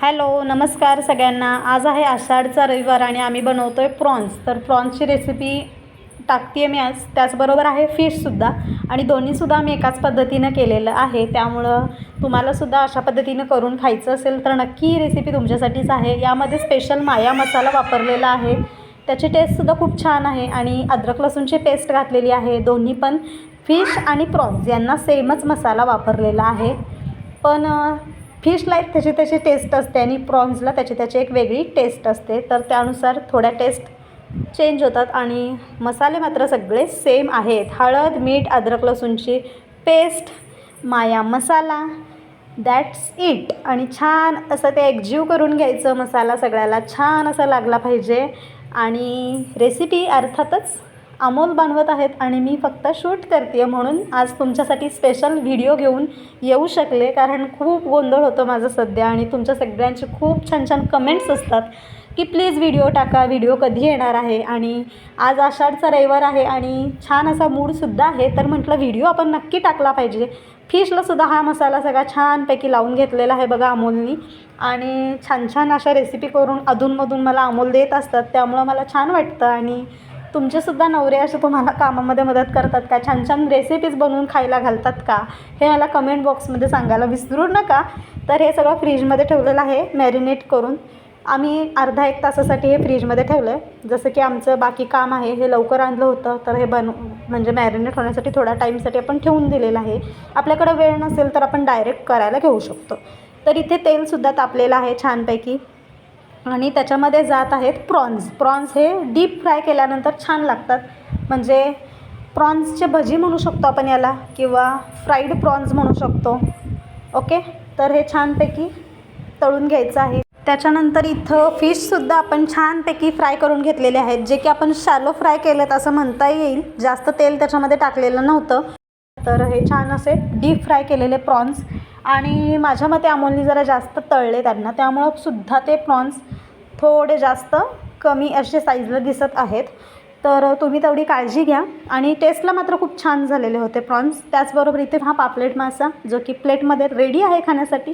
Hello नमस्कार सगळ्यांना. आज आहे आषाढचा रविवार आणि आम्ही बनवतो आहे प्रॉन्स. तर प्रॉन्सची रेसिपी टाकते आहे मी आज. त्याचबरोबर आहे फिशसुद्धा आणि दोन्हीसुद्धा मी एकाच पद्धतीनं केलेलं आहे. त्यामुळं तुम्हालासुद्धा अशा पद्धतीनं करून खायचं असेल तर नक्की ही रेसिपी तुमच्यासाठीच आहे. यामध्ये स्पेशल माया मसाला वापरलेला आहे. त्याची टेस्टसुद्धा खूप छान आहे आणि अद्रक लसूणची पेस्ट घातलेली आहे. दोन्ही पण फिश आणि प्रॉन्स यांना सेमच मसाला वापरलेला आहे. पण फिशला एक त्याची त्याची टेस्ट असते आणि प्रॉन्सला त्याची त्याची एक वेगळी टेस्ट असते. तर त्यानुसार थोड्या टेस्ट चेंज होतात आणि मसाले मात्र सगळे सेम आहेत. हळद मीठ अद्रक लसूणची पेस्ट माया मसाला दॅट्स इट आणि छान असं ते एकजीव करून घ्यायचं मसाला सगळ्याला. छान असा लागला पाहिजे. आणि रेसिपी अर्थातच अमोल बनवत आहेत आणि मी फक्त शूट करते म्हणून आज तुमच्यासाठी स्पेशल व्हिडिओ घेऊन येऊ शकले. कारण खूप गोंधळ होतो माझं सध्या आणि तुमच्या सगळ्यांचे खूप छान छान कमेंट्स असतात की प्लीज व्हिडिओ टाका व्हिडिओ कधी येणार आहे? आणि आज आषाढचा रविवार आहे आणि छान असा मूडसुद्धा आहे. तर म्हटलं व्हिडिओ आपण नक्की टाकला पाहिजे. फिशलासुद्धा हा मसाला सगळा छानपैकी लावून घेतलेला आहे बघा अमोलनी. आणि छान छान अशा रेसिपी करून अधूनमधून मला अमोल देत असतात. त्यामुळं मला छान वाटतं आणि तुमचेसुद्धा नवरे असे तुम्हाला कामामध्ये मदत करतात का? छान छान रेसिपीज बनवून खायला घालतात का? हे मला कमेंट बॉक्समध्ये सांगायला विसरू नका. तर हे सगळं फ्रीजमध्ये ठेवलेलं आहे. मॅरिनेट करून. आम्ही अर्धा एक तासासाठी हे फ्रीजमध्ये ठेवलं आहे जसं की आमचं बाकी काम आहे हे लवकर आणलं होतं तर हे बन म्हणजे मॅरिनेट होण्यासाठी थोड्या टाईमसाठी आपण ठेवून दिलेलं आहे. आपल्याकडं वेळ नसेल तर आपण डायरेक्ट करायला घेऊ शकतो. तर इथे तेलसुद्धा तापलेलं आहे छानपैकी. आणि त्याच्यामध्ये जात आहेत प्रॉन्स. प्रॉन्स हे डीप फ्राय केल्यानंतर छान लागतात. म्हणजे प्रॉन्सचे भजी म्हणू शकतो आपण याला किंवा फ्राईड प्रॉन्स म्हणू शकतो. ओके? तर हे छानपैकी तळून घ्यायचं आहे. त्याच्यानंतर इथं फिशसुद्धा आपण छानपैकी फ्राय करून घेतलेले आहेत. जे की आपण शॅलो फ्राय केलेत असं म्हणता येईल. जास्त तेल त्याच्यामध्ये टाकलेलं नव्हतं. तर हे छान असे डीप फ्राय केलेले प्रॉन्स. आणि माझ्या मते अमोलनी जरा जास्त तळले त्यांना. त्यामुळं सुद्धा ते प्रॉन्स थोडे जास्त कमी असे साईजला दिसत आहेत. तर तुम्ही तेवढी काळजी घ्या. आणि टेस्टला मात्र खूप छान झालेले होते प्रॉन्स त्याचबरोबर इथे हा पापलेट मासा जो की प्लेटमध्ये रेडी आहे खाण्यासाठी.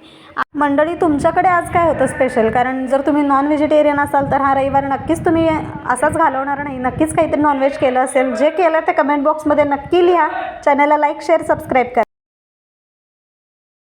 मंडळी तुमच्याकडे आज काय होतं स्पेशल कारण जर तुम्ही नॉन व्हेजिटेरियन असाल तर हा रविवार नक्कीच तुम्ही असाच घालवणार नाही. नक्कीच काहीतरी नॉनव्हेज केलं असेल. जे केलं ते कमेंट बॉक्समध्ये नक्की लिहा. चॅनलला लाईक शेअर सबस्क्राईब करा.